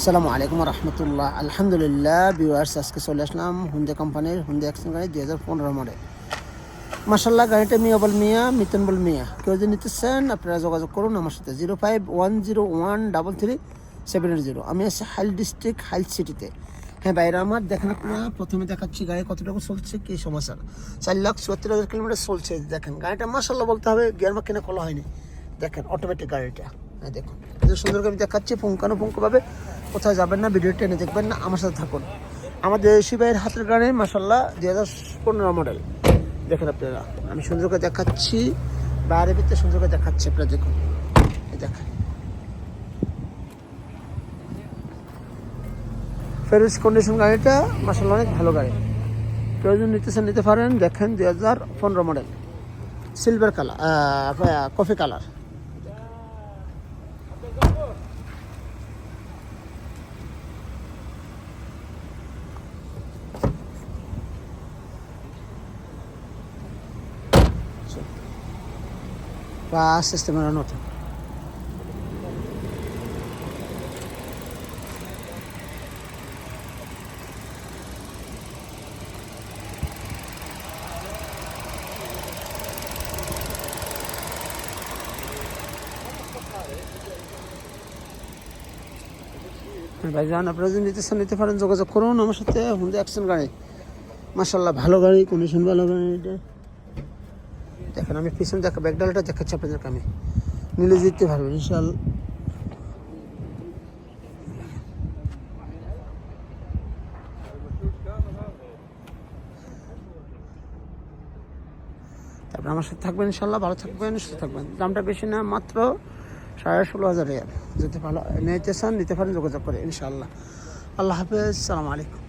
আসসালামু আলাইকুম রহমতুল্লাহ। আলহামদুলিল্লাহ ভিউয়ার্স আজকে চলে আসলাম হুন্দে কোম্পানির হুন্দে অ্যাকশন গাড়ি দুই হাজার পনেরো মডেল মাসাল্লাহ গাড়িটা মিয়া বল মিয়া মিতন বল মিয়া। কেউ যদি নিতে চান, আপনারা যোগাযোগ করুন আমার সাথে, zero five one zero one double three seven eight zero. আমি আছি হাইল ডিস্ট্রিক্ট, হাইল সিটিতে। হ্যাঁ বাইরে আমার দেখেন আপনারা প্রথমে দেখাচ্ছি গাড়ি কতটুকু চলছে, কি সমস্যা। চার লাখ চুয়াত্তর হাজার কিলোমিটার চলছে, দেখেন। গাড়িটা মাসাল্লাহ বলতে হবে, গিয়ার মা কিনে খোলা হয়নি। দেখেন অটোমেটিক গাড়িটা। হ্যাঁ দেখুন। সুন্দর করে আমি দেখাচ্ছি, পুঙ্খানুপুঙ্খভাবে। কোথাও যাবেন না, ভিডিও টেনে দেখবেন না, আমার সাথে থাকুন। আমাদের দেশি ভাইয়ের হাতের গাড়ি মাসাল্লাহ দু হাজার পনেরো মডেল। দেখেন আপনারা, আমি সুন্দর করে দেখাচ্ছি, বাইরে ভিতরে সুন্দর করে দেখাচ্ছি আপনারা দেখুন। দেখেন। ফেরিস কন্ডিশন গাড়িটা মাসাল্লাহ অনেক ভালো গাড়ি। কেউ যদি নিতে নিতে পারেন। দেখেন দু হাজার পনেরো model. Silver colour coffee colour বা সিস্টেমের নতুন। ভাইজান আপনারা যদি নিতে চান, নিতে পারেন, যোগাযোগ করুন। আমার সাথে হুন্ডা অ্যাকশন গাড়ি। মাসাল্লাহ ভালো গাড়ি কন্ডিশন ভালো গাড়ি, এটা। দেখেন, আমি পিছনে দেখা, ব্যাগডালটা দেখাচ্ছি আপনাদেরকে আমি। নিলে জিততে পারবেন ইনশাল তারপরে আমার সাথে থাকবেন ইনশাল্লাহ ভালো থাকবেন, সুস্থ থাকবেন। দামটা বেশি না, মাত্র সাড়ে ষোলো হাজার রিয়াল। যদি ভালো নিতে চান, নিতে পারেন, যোগাযোগ করে ইনশাল্লাহ আল্লাহ হাফেজ, সালাম আলাইকুম।